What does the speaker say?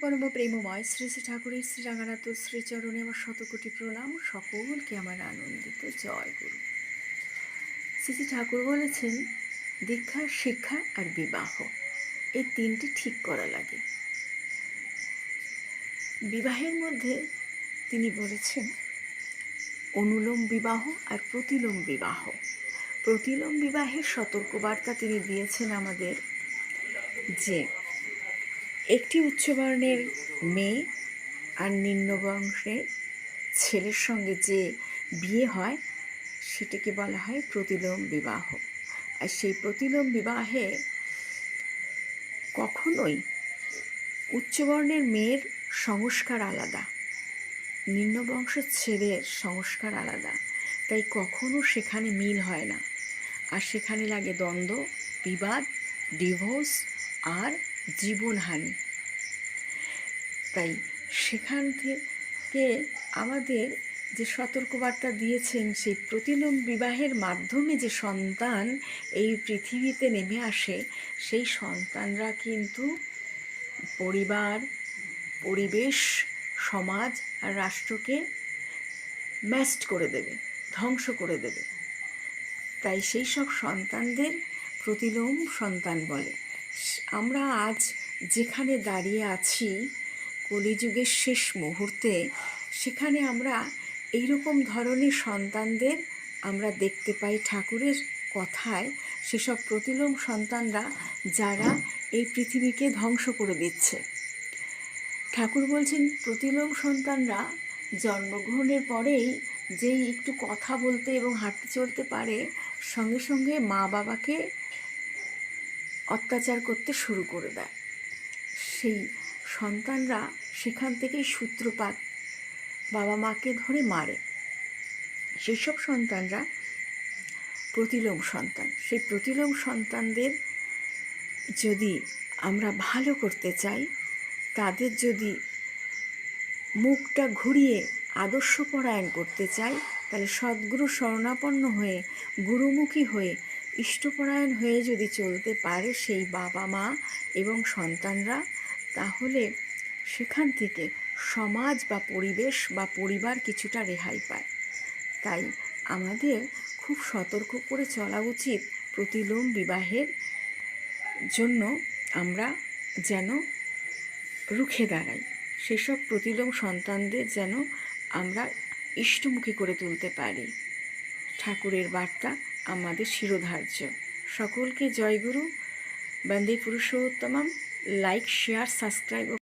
পরম প্রেমময় শ্রী শ্রী ঠাকুরের শ্রী রাঙানাথ শ্রীচরণে আমার শতকোটি প্রণাম, সকলকে আমার আনন্দিত জয় গুরু। শ্রী শ্রী ঠাকুর বলেছেন, দীক্ষা, শিক্ষা আর বিবাহ, এই তিনটি ঠিক করা লাগে। বিবাহের মধ্যে তিনি বলেছেন, অনুলোম বিবাহ আর প্রতিলোম বিবাহ। প্রতিলোম বিবাহের সতর্কবার্তা তিনি দিয়েছেন আমাদের যে একটি উচ্চবর্ণের মেয়ে আর নিম্নবংশের ছেলের সঙ্গে যে বিয়ে হয়, সেটাকে বলা হয় প্রতিলোম বিবাহ। আর সেই প্রতিলোম বিবাহে কখনোই উচ্চবর্ণের মেয়ের সংস্কার আলাদা নিম্নবংশ ছেলের সংস্কার আলাদা। তাই কখনো সেখানে মিল হয় না। আর সেখানে লাগে দ্বন্দ্ব, বিবাদ, ডিভোর্স আর জীবনহানি। তাই সেখান থেকে আমাদের যে সতর্কবার্তা দিয়েছেন, সেই প্রতিলোম বিবাহের মাধ্যমে যে সন্তান এই পৃথিবীতে নেমে আসে, সেই সন্তানরা কিন্তু পরিবার, পরিবেশ, সমাজ আর রাষ্ট্রকে ম্যাস্ট করে দেবে, ধ্বংস করে দেবে। তাই সেই সব সন্তানদের প্রতিলোম সন্তান বলে। আমরা আজ যেখানে দাঁড়িয়ে আছি, কলিযুগের শেষ মুহূর্তে, সেখানে আমরা এইরকম ধরনের সন্তানদের আমরা দেখতে পাই ঠাকুরের কথায়, সেসব প্রতিলোম সন্তানরা যারা এই পৃথিবীকে ধ্বংস করে দিচ্ছে। ঠাকুর বলছেন, প্রতিলোম সন্তানরা জন্মগ্রহণের পরেই যেই একটু কথা বলতে এবং হাঁটতে চলতে পারে, সঙ্গে সঙ্গে মা বাবাকে অত্যাচার করতে শুরু করে দেয়। সেই সন্তানরা সেখান থেকেই সূত্রপাত বাবা মাকে ধরে মারে। সেসব সন্তানরা প্রতিলোম সন্তান। সেই প্রতিলোম সন্তানদের যদি আমরা ভালো করতে চাই, তাদের যদি মুখটা ঘুরিয়ে আদর্শপরায়ণ করতে চাই, তাহলে সদ্গুরু শরণাপন্ন হয়ে, গুরুমুখী হয়ে ইষ্টপরায়ণ হয়ে যদি চলতে পারে সেই বাবা মা এবং সন্তানরা, তাহলে সেখান থেকে সমাজ বা পরিবেশ বা পরিবার কিছুটা রেহাই পায়। তাই আমাদের খুব সতর্ক করে চলা উচিত প্রতিলোম বিবাহের জন্য আমরা যেন রুখে দাঁড়াই। সেসব প্রতিলোম সন্তানদের যেন আমরা ইষ্টমুখী করে তুলতে পারি। ঠাকুরের বার্তা আমাদের শিরোধার্য। সকলকে জয়গুরু। বন্দে পুরুষোত্তমম। Like share subscribe